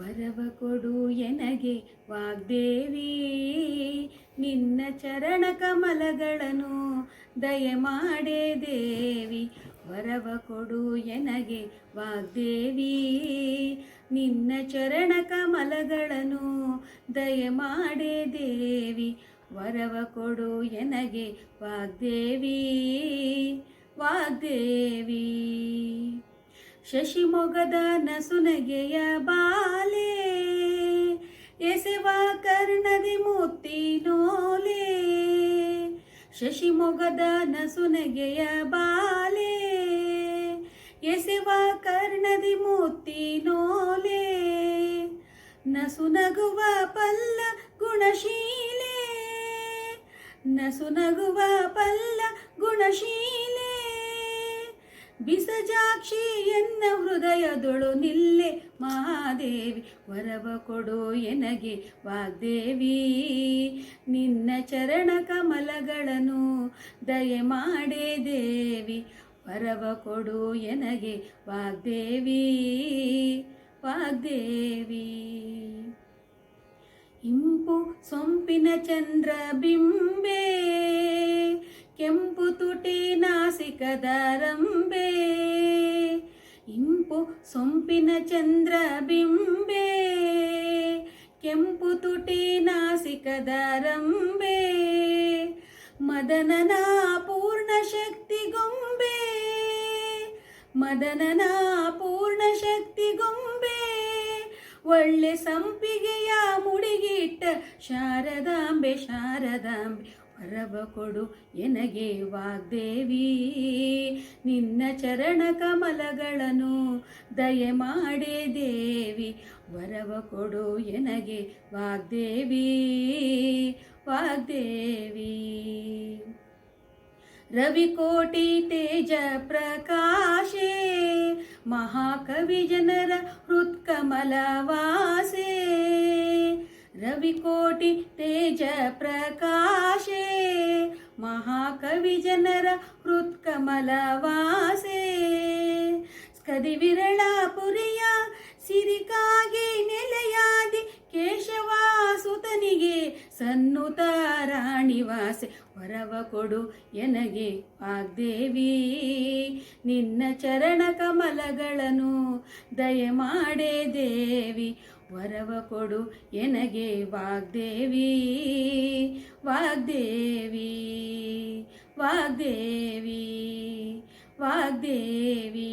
ವರವ ಕೊಡು ಎನಗೆ ವಾಗ್ದೇವಿ. ನಿನ್ನ ಚರಣ ಕಮಲಗಳನ್ನು ದಯಮಾಡೆ ದೇವಿ. ವರವ ಕೊಡು ಎನಗೆ ವಾಗ್ದೇವಿ. ನಿನ್ನ ಚರಣ ಕಮಲಗಳನ್ನು ದಯಮಾಡೆ ದೇವಿ. ವರವ ಕೊಡು ಎನಗೆ ವಾಗ್ದೇವಿ. ವಾಗ್ದೇವಿ. ಶಶಿಮೊಗದ ನಸುನಗೆಯ ಬಾಲೆ, ಎಸೆವ ಕರ್ಣದಿ ಮೂರ್ತಿ ನೋಲೆ. ಶಶಿಮೊಗದ ನಸುನಗೆಯ ಬಾಲೆ, ಎಸೆವ ಕರ್ಣದಿ ಮೂರ್ತಿ ನೋಲೆ. ನಸುನಗುವ ಪಲ್ಲ ಗುಣಶೀಲೆ ನಸುನಗುವ ಪಲ್ಲ ಗುಣಶೀಲೆ. ಬಿಸಜಾಕ್ಷಿ ಎನ್ನ ಹೃದಯದೊಳು ನಿಲ್ಲೆ ಮಹಾದೇವಿ, ವರವ ಕೊಡು ಎನಗೆ ವಾಗ್ದೇವಿ. ನಿನ್ನ ಚರಣ ಕಮಲಗಳನ್ನು ದಯೆ ಮಾಡೆ ದೇವಿ, ವರವ ಕೊಡು ಎನಗೆ ವಾಗ್ದೇವಿ. ವಾಗ್ದೇವಿ. ಇಂಪು ಸೊಂಪಿನ ಚಂದ್ರ ಬಿಂಬೆ ಕೆಂಪು ತುಟಿ ನಾಸಿಕದ ರಂಬೆ ಇಂಪು ಸೊಂಪಿನ ಚಂದ್ರ ಬಿಂಬೆ ಕೆಂಪು ತುಟಿ ನಾಸಿಕದ ರಂಬೆ ಮದನನ ಪೂರ್ಣ ಶಕ್ತಿ ಗೊಂಬೆ ಮದನನ ಪೂರ್ಣ ಶಕ್ತಿ ಗೊಂಬೆ ಒಳ್ಳೆ ಸಂಪಿಗೆಯ ಮುಡಿಗಿಟ್ಟ ಶಾರದಾಂಬೆ ಶಾರದಾಂಬೆ ವರವ ಕೊಡು ಎನಗೆ ವಾಗ್ದೇವಿ. ನಿನ್ನ ಚರಣ ಕಮಲಗಳನ್ನು ದಯೆ ಮಾಡೆ ದೇವಿ. ವರವ ಕೊಡು ಎನಗೆ ವಾಗ್ದೇವಿ. ವಾಗ್ದೇವಿ. ರವಿಕೋಟಿ ತೇಜ ಪ್ರಕಾಶೆ. ಮಹಾಕವಿ ಜನರ ಹೃತ್ಕಮಲವಾಸೆ. ರವಿಕೋಟಿ ತೇಜ ಪ್ರಕಾಶೆ. ಮಹಾಕವಿ ಜನರ ಹೃತ್ಕಮಲವಾಸೆ. ಸ್ಕದಿ ವಿರಳಾಪುರಿಯ ಸಿರಿಕಾಗಿ ನೆಲೆಯಾದಿ ಕೇಶವಾಸುತನಿಗೆ ಸನ್ನುತ ರಾಣಿವಾಸೆ. ವರವ ಕೊಡು ಎನಗೆ ವಾಗ್ದೇವಿ, ನಿನ್ನ ಚರಣ ಕಮಲಗಳನ್ನು ದಯಮಾಡೆ ದೇವಿ. ವರವ ಕೊಡು ಎನಗೆ ವಾಗ್ದೇವಿ ವಾಗ್ದೇವಿ. ವಾಗ್ದೇವಿ ವಾಗ್ದೇವಿ